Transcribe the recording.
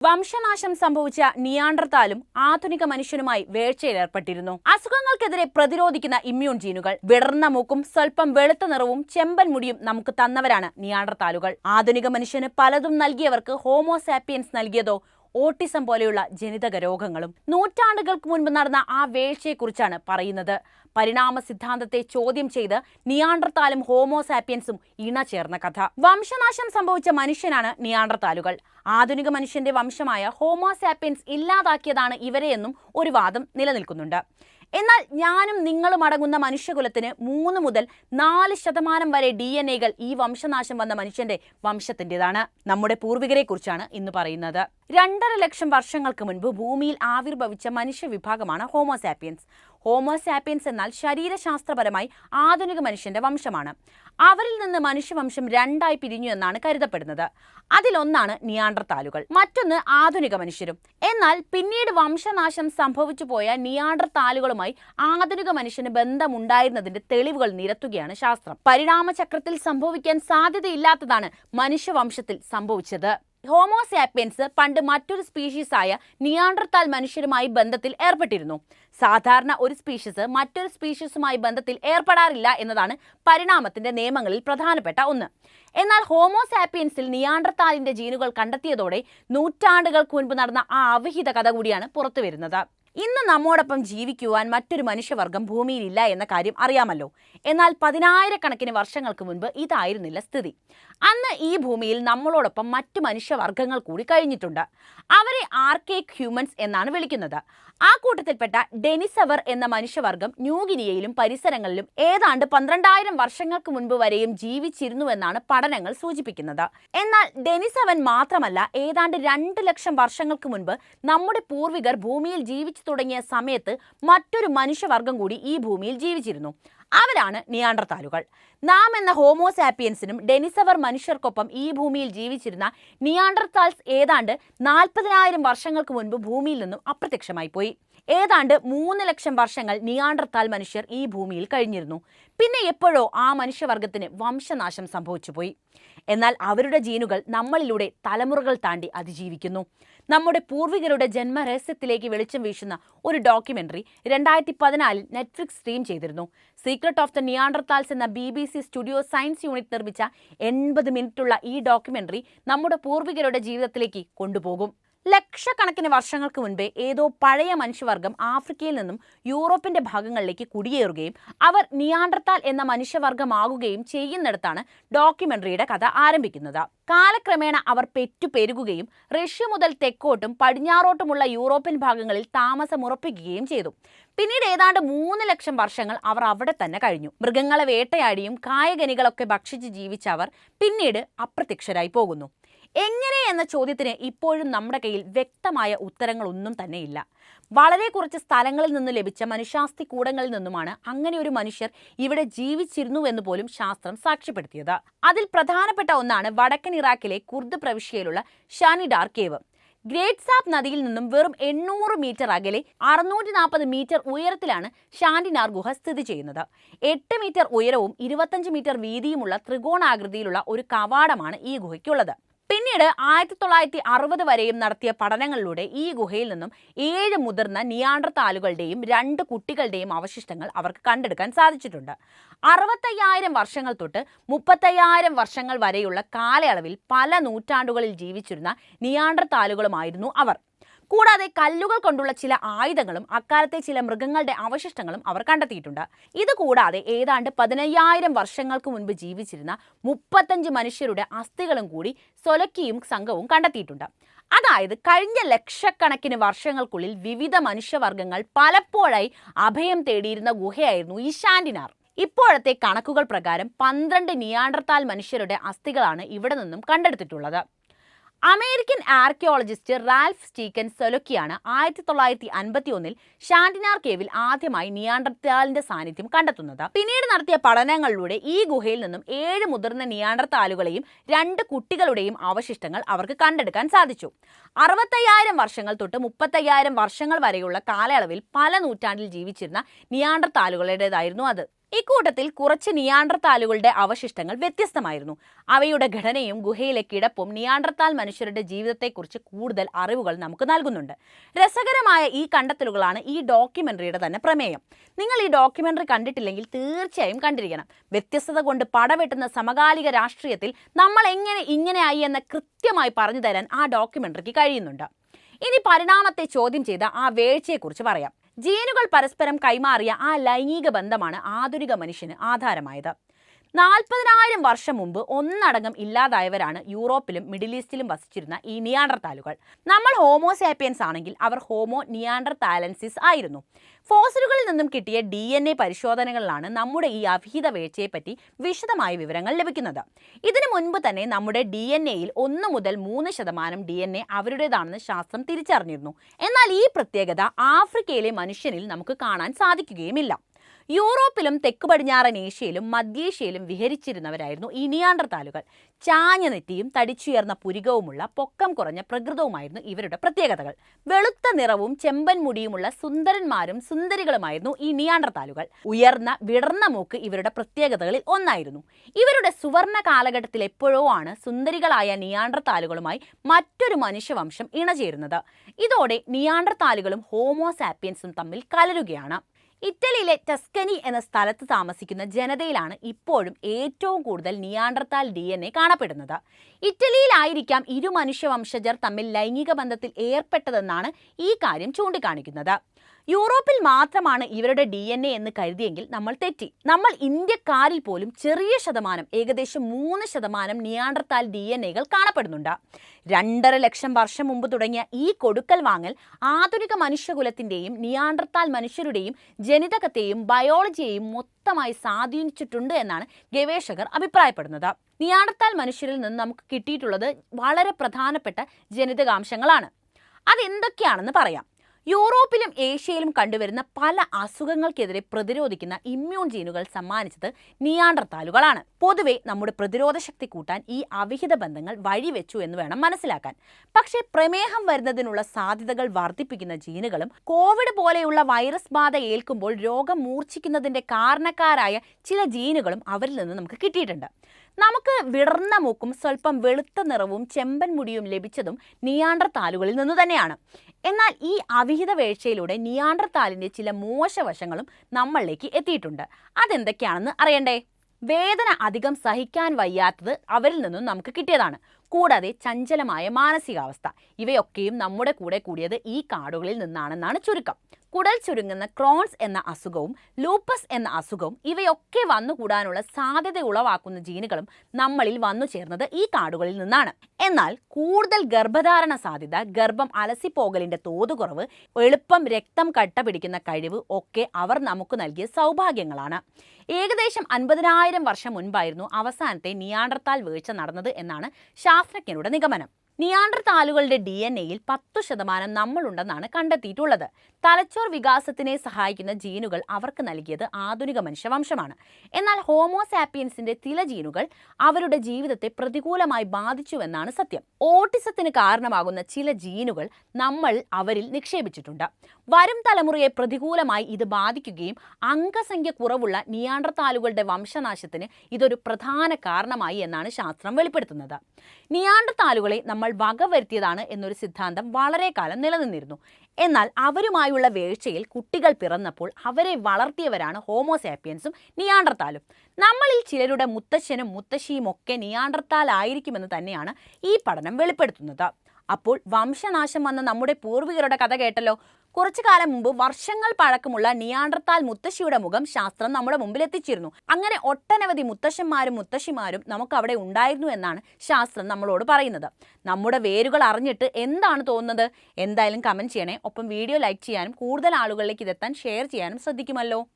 വംശനാശം സംഭവിച്ച നിയാണ്ടർത്താലും ആധുനിക മനുഷ്യനുമായി വേഴ്ചയിലേർപ്പെട്ടിരുന്നു. അസുഖങ്ങൾക്കെതിരെ പ്രതിരോധിക്കുന്ന ഇമ്മ്യൂൺ ജീനുകൾ വിടർന്ന മൂക്കും സ്വല്പം വെളുത്ത നിറവും ചെമ്പൻ മുടിയും നമുക്ക് തന്നവരാണ് നിയാണ്ടർത്താലുകൾ ആധുനിക മനുഷ്യന് പലതും നൽകിയവർക്ക് ഹോമോസാപ്പിയൻസ് നൽകിയതോ ഓട്ടിസം പോലെയുള്ള ജനിതക രോഗങ്ങളും നൂറ്റാണ്ടുകൾക്ക് മുൻപ് നടന്ന ആ വേഴ്ചയെക്കുറിച്ചാണ് പറയുന്നത്. പരിണാമ സിദ്ധാന്തത്തെ ചോദ്യം ചെയ്ത് നിയാണ്ടർത്താലും ഹോമോസാപ്പിയൻസും ഇണചേർന്ന കഥ. വംശനാശം സംഭവിച്ച മനുഷ്യനാണ് നിയാണ്ടർത്താലുകൾ. ആധുനിക മനുഷ്യന്റെ വംശമായ ഹോമോസാപ്പിയൻസ് ഇല്ലാതാക്കിയതാണ് ഇവരെയെന്നും ഒരു വാദം നിലനിൽക്കുന്നുണ്ട്. എന്നാൽ ഞാനും നിങ്ങളും അടങ്ങുന്ന മനുഷ്യകുലത്തിന് മൂന്ന് മുതൽ നാല് ശതമാനം വരെ ഡി എൻ എകൾ ഈ വംശനാശം വന്ന മനുഷ്യന്റെ വംശത്തിന്റെതാണ്. നമ്മുടെ പൂർവികരെ കുറിച്ചാണ് ഇന്ന് പറയുന്നത്. രണ്ടര ലക്ഷം വർഷങ്ങൾക്ക് മുൻപ് ഭൂമിയിൽ ആവിർഭവിച്ച മനുഷ്യ വിഭാഗമാണ് ഹോമോസാപ്പിയൻസ് ഹോമോസാപ്പിയൻസ് എന്നാൽ ശരീരശാസ്ത്രപരമായി ആധുനിക മനുഷ്യന്റെ വംശമാണ്. അവരിൽ നിന്ന് മനുഷ്യവംശം രണ്ടായി പിരിഞ്ഞു എന്നാണ് കരുതപ്പെടുന്നത്. അതിലൊന്നാണ് നിയാണ്ടർത്താലുകൾ മറ്റൊന്ന് ആധുനിക മനുഷ്യരും. എന്നാൽ പിന്നീട് വംശനാശം സംഭവിച്ചു പോയ നിയാണ്ടർത്താലുകളുമായി ആധുനിക മനുഷ്യന് ബന്ധമുണ്ടായിരുന്നതിന്റെ തെളിവുകൾ നിരത്തുകയാണ് ശാസ്ത്രം. പരിണാമചക്രത്തിൽ സംഭവിക്കാൻ സാധ്യതയില്ലാത്തതാണ് മനുഷ്യവംശത്തിൽ സംഭവിച്ചത്. ഹോമോസാപ്പിയൻസ് പണ്ട് മറ്റൊരു സ്പീഷീസായ നിയാണ്ടർത്താൽ മനുഷ്യരുമായി ബന്ധത്തിൽ ഏർപ്പെട്ടിരുന്നു. സാധാരണ ഒരു സ്പീഷീസ് മറ്റൊരു സ്പീഷീസുമായി ബന്ധത്തിൽ ഏർപ്പെടാറില്ല എന്നതാണ് പരിണാമത്തിന്റെ നിയമങ്ങളിൽ പ്രധാനപ്പെട്ട ഒന്ന്. എന്നാൽ ഹോമോസാപ്പിയൻസിൽ നിയാണ്ടർത്താലിന്റെ ജീനുകൾ കണ്ടെത്തിയതോടെ നൂറ്റാണ്ടുകൾക്ക് മുൻപ് നടന്ന ആ അവിഹിത കഥ കൂടിയാണ് പുറത്തുവരുന്നത്. ഇന്ന് നമ്മോടൊപ്പം ജീവിക്കുവാൻ മറ്റൊരു മനുഷ്യവർഗം ഭൂമിയിലില്ല എന്ന കാര്യം അറിയാമല്ലോ. എന്നാൽ പതിനായിരക്കണക്കിന് വർഷങ്ങൾക്ക് മുൻപ് ഇതായിരുന്നില്ല സ്ഥിതി. അന്ന് ഈ ഭൂമിയിൽ നമ്മളോടൊപ്പം മറ്റു മനുഷ്യവർഗങ്ങൾ കൂടി കഴിഞ്ഞിട്ടുണ്ട്. അവരെ ആർക്കേക് ഹ്യൂമൻസ് എന്നാണ് വിളിക്കുന്നത്. ആ കൂട്ടത്തിൽപ്പെട്ട ഡെനിസവർ എന്ന മനുഷ്യവർഗം ന്യൂഗിനിയയിലും പരിസരങ്ങളിലും ഏതാണ്ട് പന്ത്രണ്ടായിരം വർഷങ്ങൾക്ക് മുൻപ് വരെയും ജീവിച്ചിരുന്നുവെന്നാണ് പഠനങ്ങൾ സൂചിപ്പിക്കുന്നത്. എന്നാൽ ഡെനിസവൻ മാത്രമല്ല ഏതാണ്ട് രണ്ട് ലക്ഷം വർഷങ്ങൾക്ക് മുൻപ് നമ്മുടെ പൂർവികർ ഭൂമിയിൽ ജീവിച്ചു തുടങ്ങിയ സമയത്ത് മറ്റൊരു മനുഷ്യവർഗം കൂടി ഈ ഭൂമിയിൽ ജീവിച്ചിരുന്നു. അവരാണ് നിയാണ്ടർത്താലുകൾ നാം എന്ന ഹോമോസാപ്പിയൻസിനും ഡെനിസവർ മനുഷ്യർക്കൊപ്പം ഈ ഭൂമിയിൽ ജീവിച്ചിരുന്ന നിയാണ്ടർത്താൽസ് ഏതാണ്ട് നാൽപ്പതിനായിരം വർഷങ്ങൾക്ക് മുൻപ് ഭൂമിയിൽ നിന്നും അപ്രത്യക്ഷമായി പോയി. ഏതാണ്ട് മൂന്ന് ലക്ഷം വർഷങ്ങൾ നിയാണ്ടർത്താൽ മനുഷ്യർ ഈ ഭൂമിയിൽ കഴിഞ്ഞിരുന്നു. പിന്നെ എപ്പോഴോ ആ മനുഷ്യവർഗത്തിന് വംശനാശം സംഭവിച്ചു പോയി എന്നാൽ അവരുടെ ജീനുകൾ നമ്മളിലൂടെ തലമുറകൾ താണ്ടി അതിജീവിക്കുന്നു. നമ്മുടെ പൂർവികരുടെ ജന്മരഹസ്യത്തിലേക്ക് വെളിച്ചം വീശുന്ന ഒരു ഡോക്യുമെന്ററി രണ്ടായിരത്തി പതിനാലിൽ നെറ്റ്ഫ്ലിക്സ് സ്ട്രീം ചെയ്തിരുന്നു. സീക്രട്ട് ഓഫ് ദ നിയാണ്ടർത്താൽസ് എന്ന B B C studio science unit നിർമ്മിച്ച എൺപത് മിനിറ്റുള്ള ഈ ഡോക്യുമെന്ററി നമ്മുടെ പൂർവികരുടെ ജീവിതത്തിലേക്ക് കൊണ്ടുപോകും. ലക്ഷക്കണക്കിന് വർഷങ്ങൾക്ക് മുൻപേ ഏതോ പഴയ മനുഷ്യവർഗം ആഫ്രിക്കയിൽ നിന്നും യൂറോപ്പിന്റെ ഭാഗങ്ങളിലേക്ക് കുടിയേറുകയും അവർ നിയാണ്ടർത്താൽ എന്ന മനുഷ്യവർഗമാകുകയും ചെയ്യുന്നിടത്താണ് ഡോക്യുമെന്ററിയുടെ കഥ ആരംഭിക്കുന്നത്. കാലക്രമേണ അവർ പെറ്റുപെരുകുകയും റഷ്യ മുതൽ തെക്കോട്ടും പടിഞ്ഞാറോട്ടുമുള്ള യൂറോപ്യൻ ഭാഗങ്ങളിൽ താമസമുറപ്പിക്കുകയും ചെയ്തു. പിന്നീട് ഏതാണ്ട് മൂന്ന് ലക്ഷം വർഷങ്ങൾ അവർ അവിടെ തന്നെ കഴിഞ്ഞു. മൃഗങ്ങളെ വേട്ടയാടിയും കായകനികളൊക്കെ ഭക്ഷിച്ച് ജീവിച്ച അവർ പിന്നീട് അപ്രത്യക്ഷരായി പോകുന്നു. എങ്ങനെ എന്ന ചോദ്യത്തിന് ഇപ്പോഴും നമ്മുടെ കയ്യിൽ വ്യക്തമായ ഉത്തരങ്ങളൊന്നും തന്നെയില്ല. വളരെ കുറച്ച് സ്ഥലങ്ങളിൽ നിന്ന് ലഭിച്ച മനുഷ്യാസ്തി കൂടങ്ങളിൽ നിന്നുമാണ് അങ്ങനെ ഒരു മനുഷ്യർ ഇവിടെ ജീവിച്ചിരുന്നു എന്ന് പോലും ശാസ്ത്രം സാക്ഷ്യപ്പെടുത്തിയത്. അതിൽ പ്രധാനപ്പെട്ട ഒന്നാണ് വടക്കൻ ഇറാഖിലെ കുർദ് പ്രവിശ്യയിലുള്ള ഷാനിഡാർ കേവ്. ഗ്രേറ്റ് സാബ് നദിയിൽ നിന്നും വെറും എണ്ണൂറ് മീറ്റർ അകലെ അറുന്നൂറ്റി നാൽപ്പത് മീറ്റർ ഉയരത്തിലാണ് ഷാൻഡിനാർ ഗുഹ സ്ഥിതി ചെയ്യുന്നത്. എട്ട് മീറ്റർ ഉയരവും ഇരുപത്തഞ്ച് മീറ്റർ വീതിയുമുള്ള ത്രികോണാകൃതിയിലുള്ള ഒരു കവാടമാണ് ഈ ഗുഹയ്ക്കുള്ളത്. പിന്നീട് ആയിരത്തി തൊള്ളായിരത്തി അറുപത് വരെയും നടത്തിയ പഠനങ്ങളിലൂടെ ഈ ഗുഹയിൽ നിന്നും ഏഴ് മുതിർന്ന നിയാണ്ടർത്താലുകളുടെയും രണ്ട് കുട്ടികളുടെയും അവശിഷ്ടങ്ങൾ അവർക്ക് കണ്ടെടുക്കാൻ സാധിച്ചിട്ടുണ്ട്. അറുപത്തയ്യായിരം വർഷങ്ങൾ തൊട്ട് മുപ്പത്തയ്യായിരം വർഷങ്ങൾ വരെയുള്ള കാലയളവിൽ പല നൂറ്റാണ്ടുകളിൽ ജീവിച്ചിരുന്ന നിയാണ്ടർത്താലുകളുമായിരുന്നു അവർ. കൂടാതെ കല്ലുകൾ കൊണ്ടുള്ള ചില ആയുധങ്ങളും അക്കാലത്തെ ചില മൃഗങ്ങളുടെ അവശിഷ്ടങ്ങളും അവർ കണ്ടെത്തിയിട്ടുണ്ട്. ഇത് കൂടാതെ ഏതാണ്ട് പതിനയ്യായിരം വർഷങ്ങൾക്ക് മുൻപ് ജീവിച്ചിരുന്ന മുപ്പത്തഞ്ച് മനുഷ്യരുടെ അസ്ഥികളും കൂടി സൊലക്കിയും സംഘവും കണ്ടെത്തിയിട്ടുണ്ട്. അതായത് കഴിഞ്ഞ ലക്ഷക്കണക്കിന് വർഷങ്ങൾക്കുള്ളിൽ വിവിധ മനുഷ്യവർഗങ്ങൾ പലപ്പോഴായി അഭയം തേടിയിരുന്ന ഗുഹയായിരുന്നു ഈ ഇപ്പോഴത്തെ കണക്കുകൾ പ്രകാരം പന്ത്രണ്ട് നിയാണ്ടർത്താൽ മനുഷ്യരുടെ അസ്ഥികളാണ് ഇവിടെ നിന്നും കണ്ടെടുത്തിട്ടുള്ളത്. അമേരിക്കൻ ആർക്കിയോളജിസ്റ്റ് റാൽഫ് സ്റ്റീക്കൻ സൊലൊക്കിയാണ് ആയിരത്തി തൊള്ളായിരത്തി അൻപത്തി ഒന്നിൽ ഷാൻഡിനാർ കേവിൽ ആദ്യമായി നിയാണ്ടർത്താലിന്റെ സാന്നിധ്യം കണ്ടെത്തുന്നത്. പിന്നീട് നടത്തിയ പഠനങ്ങളിലൂടെ ഈ ഗുഹയിൽ നിന്നും ഏഴ് മുതിർന്ന നിയാണ്ടർത്താലുകളെയും രണ്ട് കുട്ടികളുടെയും അവശിഷ്ടങ്ങൾ അവർക്ക് കണ്ടെടുക്കാൻ സാധിച്ചു. അറുപത്തയ്യായിരം വർഷങ്ങൾ തൊട്ട് മുപ്പത്തയ്യായിരം വർഷങ്ങൾ വരെയുള്ള കാലയളവിൽ പല നൂറ്റാണ്ടിൽ ജീവിച്ചിരുന്ന നിയാണ്ടർത്താലുകളുടേതായിരുന്നു അത്. ഇക്കൂട്ടത്തിൽ കുറച്ച് നിയാണ്ടർത്താലുകളുടെ അവശിഷ്ടങ്ങൾ വ്യത്യസ്തമായിരുന്നു. അവയുടെ ഘടനയും ഗുഹയിലെ കിടപ്പും നിയാണ്ടർത്താൽ മനുഷ്യരുടെ ജീവിതത്തെക്കുറിച്ച് കൂടുതൽ അറിവുകൾ നമുക്ക് നൽകുന്നുണ്ട്. രസകരമായ ഈ കണ്ടെത്തലുകളാണ് ഈ ഡോക്യുമെന്ററിയുടെ തന്നെ പ്രമേയം. നിങ്ങൾ ഈ ഡോക്യുമെന്ററി കണ്ടിട്ടില്ലെങ്കിൽ തീർച്ചയായും കണ്ടിരിക്കണം. വ്യത്യസ്തത കൊണ്ട് പടവെട്ടുന്ന സമകാലിക രാഷ്ട്രീയത്തിൽ നമ്മൾ എങ്ങനെ ഇങ്ങനെയായി എന്ന് കൃത്യമായി പറഞ്ഞു തരാൻ ആ ഡോക്യുമെന്ററിക്ക് കഴിയുന്നുണ്ട്. ഇനി പരിണാമത്തെ ചോദ്യം ചെയ്ത ആ വേഴ്ചയെക്കുറിച്ച് പറയാം. ജീനുകൾ പരസ്പരം കൈമാറിയ ആ ലൈംഗിക ബന്ധമാണ് ആധുനിക മനുഷ്യന് ആധാരമായത്. നാൽപ്പതിനായിരം വർഷം മുമ്പ് ഒന്നടങ്കം ഇല്ലാതായവരാണ് യൂറോപ്പിലും മിഡിൽ ഈസ്റ്റിലും വസിച്ചിരുന്ന ഈ നിയാണ്ടർത്താലുകൾ നമ്മൾ ഹോമോസാപ്പിയൻസ് ആണെങ്കിൽ അവർ ഹോമോ നിയാണ്ടർതാലൻസിസ് ആയിരുന്നു. ഫോസിലുകളിൽ നിന്നും കിട്ടിയ ഡി എൻ എ പരിശോധനകളിലാണ് നമ്മുടെ ഈ അഭിഹിത വീഴ്ചയെപ്പറ്റി വിശദമായ വിവരങ്ങൾ ലഭിക്കുന്നത്. ഇതിനു മുൻപ് തന്നെ നമ്മുടെ ഡി എൻ എയിൽ ഒന്ന് മുതൽ മൂന്ന് ശതമാനം ഡി എൻ എ അവരുടേതാണെന്ന് ശാസ്ത്രം തിരിച്ചറിഞ്ഞിരുന്നു. എന്നാൽ ഈ പ്രത്യേകത ആഫ്രിക്കയിലെ മനുഷ്യനിൽ നമുക്ക് കാണാൻ സാധിക്കുകയുമില്ല. യൂറോപ്പിലും തെക്ക് പടിഞ്ഞാറൻ ഏഷ്യയിലും മധ്യേഷ്യയിലും വിഹരിച്ചിരുന്നവരായിരുന്നു ഈ നിയാണ്ടർതാലുകൾ ചാഞ്ഞ നെറ്റിയും തടിച്ചുയർന്ന പുരികവുമുള്ള പൊക്കം കുറഞ്ഞ പ്രകൃതവുമായിരുന്നു ഇവരുടെ പ്രത്യേകതകൾ. വെളുത്ത നിറവും ചെമ്പൻ മുടിയുമുള്ള സുന്ദരന്മാരും സുന്ദരികളുമായിരുന്നു ഈ നിയാണ്ടർതാലുകൾ ഉയർന്ന വിടർന്ന മൂക്ക് ഇവരുടെ പ്രത്യേകതകളിൽ ഒന്നായിരുന്നു. ഇവരുടെ സുവർണ കാലഘട്ടത്തിൽ എപ്പോഴോ ആണ് സുന്ദരികളായ നിയാണ്ടർതാലുകളുമായി മറ്റൊരു മനുഷ്യവംശം ഇണചേരുന്നത്. ഇതോടെ നിയാണ്ടർതാലുകളും ഹോമോസാപ്പിയൻസും തമ്മിൽ കലരുകയാണ്. ഇറ്റലിയിലെ ടസ്കനി എന്ന സ്ഥലത്ത് താമസിക്കുന്ന ജനതയിലാണ് ഇപ്പോഴും ഏറ്റവും കൂടുതൽ നിയാണ്ടർത്താൽ ഡി എൻ എ കാണപ്പെടുന്നത്. ഇറ്റലിയിലായിരിക്കാം ഇരു മനുഷ്യവംശജർ തമ്മിൽ ലൈംഗിക ബന്ധത്തിൽ ഏർപ്പെട്ടതെന്നാണ് ഈ കാര്യം ചൂണ്ടിക്കാണിക്കുന്നത്. യൂറോപ്പിൽ മാത്രമാണ് ഇവരുടെ ഡി എൻ എ എന്ന് കരുതിയെങ്കിൽ നമ്മൾ തെറ്റി. നമ്മൾ ഇന്ത്യക്കാരിൽ പോലും ചെറിയ ശതമാനം ഏകദേശം മൂന്ന് ശതമാനം നിയാണ്ടർത്താൽ ഡി എൻ എകൾ കാണപ്പെടുന്നുണ്ട്. രണ്ടര ലക്ഷം വർഷം മുമ്പ് തുടങ്ങിയ ഈ കൊടുക്കൽ വാങ്ങൽ ആധുനിക മനുഷ്യകുലത്തിന്റെയും നിയാണ്ടർത്താൽ മനുഷ്യരുടെയും ജനിതകത്തെയും ബയോളജിയെയും മൊത്തമായി സ്വാധീനിച്ചിട്ടുണ്ട് എന്നാണ് ഗവേഷകർ അഭിപ്രായപ്പെടുന്നത്. നിയാണ്ടർത്താൽ മനുഷ്യരിൽ നിന്ന് നമുക്ക് കിട്ടിയിട്ടുള്ളത് വളരെ പ്രധാനപ്പെട്ട ജനിതകാംശങ്ങളാണ്. അതെന്തൊക്കെയാണെന്ന് പറയാം. യൂറോപ്പിലും ഏഷ്യയിലും കണ്ടുവരുന്ന പല അസുഖങ്ങൾക്കെതിരെ പ്രതിരോധിക്കുന്ന ഇമ്മ്യൂൺ ജീനുകൾ സമ്മാനിച്ചത് നിയാണ്ടർത്താലുകളാണ് പൊതുവെ നമ്മുടെ പ്രതിരോധ ശക്തി കൂട്ടാൻ ഈ അവിഹിത ബന്ധങ്ങൾ വഴിവെച്ചു എന്ന് വേണം മനസ്സിലാക്കാൻ. പക്ഷേ പ്രമേഹം വരുന്നതിനുള്ള സാധ്യതകൾ വർദ്ധിപ്പിക്കുന്ന ജീനുകളും കോവിഡ് പോലെയുള്ള വൈറസ് ബാധ ഏൽക്കുമ്പോൾ രോഗം മൂർച്ഛിക്കുന്നതിന്റെ കാരണക്കാരായ ചില ജീനുകളും അവരിൽ നിന്ന് നമുക്ക് കിട്ടിയിട്ടുണ്ട്. നമുക്ക് വിടർന്ന മൂക്കും സ്വല്പം വെളുത്ത നിറവും ചെമ്പൻ മുടിയും ലഭിച്ചതും നിയാണ്ടർത്താലുകളിൽ നിന്ന് തന്നെയാണ്. എന്നാൽ ഈ അവിഹിത വീഴ്ചയിലൂടെ നിയാണ്ടർത്താലിന്റെ ചില മോശവശങ്ങളും നമ്മളിലേക്ക് എത്തിയിട്ടുണ്ട്. അതെന്തൊക്കെയാണെന്ന് അറിയണ്ടേ? വേദന അധികം സഹിക്കാൻ വയ്യാത്തത് അവരിൽ നിന്നും നമുക്ക് കിട്ടിയതാണ്. കൂടാതെ ചഞ്ചലമായ മാനസികാവസ്ഥ. ഇവയൊക്കെയും നമ്മുടെ കൂടെ കൂടിയത് ഈ കാർഡുകളിൽ നിന്നാണെന്നാണ് ചുരുക്കം. കുടൽ ചുരുങ്ങുന്ന ക്രോൺസ് എന്ന അസുഖവും ലൂപ്പസ് എന്ന അസുഖവും ഇവയൊക്കെ വന്നുകൂടാനുള്ള സാധ്യത ഉളവാക്കുന്ന ജീനുകളും നമ്മളിൽ വന്നു ചേർന്നത് ഈ കാർഡുകളിൽ നിന്നാണ്. എന്നാൽ കൂടുതൽ ഗർഭധാരണ സാധ്യത ഗർഭം അലസിപ്പോകലിന്റെ തോത് കുറവ് എളുപ്പം രക്തം കട്ട പിടിക്കുന്ന കഴിവ് ഒക്കെ അവർ നമുക്ക് നൽകിയ സൗഭാഗ്യങ്ങളാണ്. ഏകദേശം അൻപതിനായിരം വർഷം മുൻപായിരുന്നു അവസാനത്തെ നിയാണ്ടർത്താൽ വീഴ്ച നടന്നത് എന്നാണ് ശാസ്ത്രജ്ഞരുടെ നിഗമനം. നിയാണ്ടർതാലുകളുടെ ഡി എൻ എയിൽ പത്തു ശതമാനം നമ്മളുണ്ടെന്നാണ് കണ്ടെത്തിയിട്ടുള്ളത്. തലച്ചോർ വികാസത്തിനെ സഹായിക്കുന്ന ജീനുകൾ അവർക്ക് നൽകിയത് ആധുനിക മനുഷ്യവംശമാണ്. എന്നാൽ ഹോമോസാപ്പിയൻസിന്റെ ചില ജീനുകൾ അവരുടെ ജീവിതത്തെ പ്രതികൂലമായി ബാധിച്ചുവെന്നാണ് സത്യം. ഓട്ടിസത്തിന് കാരണമാകുന്ന ചില ജീനുകൾ നമ്മൾ അവരിൽ നിക്ഷേപിച്ചിട്ടുണ്ട്. വരും തലമുറയെ പ്രതികൂലമായി ഇത് ബാധിക്കുകയും അംഗസംഖ്യ കുറവുള്ള നിയാണ്ടർതാലുകളുടെ വംശനാശത്തിന് ഇതൊരു പ്രധാന കാരണമായി എന്നാണ് ശാസ്ത്രം വെളിപ്പെടുത്തുന്നത്. നിയാണ്ടർതാലുകളെ നമ്മൾ വകവരുത്തിയതാണ് എന്നൊരു സിദ്ധാന്തം വളരെ കാലം നിലനിന്നിരുന്നു. എന്നാൽ അവരുമായുള്ള വീഴ്ചയിൽ കുട്ടികൾ പിറന്നപ്പോൾ അവരെ വളർത്തിയവരാണ് ഹോമോസാപ്പിയൻസും നിയാണ്ടർത്താലും. നമ്മളിൽ ചിലരുടെ മുത്തശ്ശനും മുത്തശ്ശിയും ഒക്കെ നിയാണ്ടർത്താൽ ആയിരിക്കുമെന്ന് തന്നെയാണ് ഈ പഠനം വെളിപ്പെടുത്തുന്നത്. അപ്പോൾ വംശനാശം വന്ന നമ്മുടെ പൂർവികരുടെ കഥ കേട്ടല്ലോ. കുറച്ചു കാലം മുമ്പ് വർഷങ്ങൾ പഴക്കമുള്ള നിയാണ്ടർത്താൽ മുത്തശ്ശിയുടെ മുഖം ശാസ്ത്രം നമ്മുടെ മുമ്പിൽ എത്തിച്ചിരുന്നു അങ്ങനെ ഒട്ടനവധി മുത്തശ്ശന്മാരും മുത്തശ്ശിമാരും നമുക്ക് അവിടെ ഉണ്ടായിരുന്നു എന്നാണ് ശാസ്ത്രം നമ്മളോട് പറയുന്നത്. നമ്മുടെ വേരുകൾ അറിഞ്ഞിട്ട് എന്താണ് തോന്നുന്നത്? എന്തായാലും കമന്റ് ചെയ്യണേ. ഒപ്പം വീഡിയോ ലൈക്ക് ചെയ്യാനും കൂടുതൽ ആളുകളിലേക്ക് ഇതെത്താൻ ഷെയർ ചെയ്യാനും ശ്രദ്ധിക്കുമല്ലോ.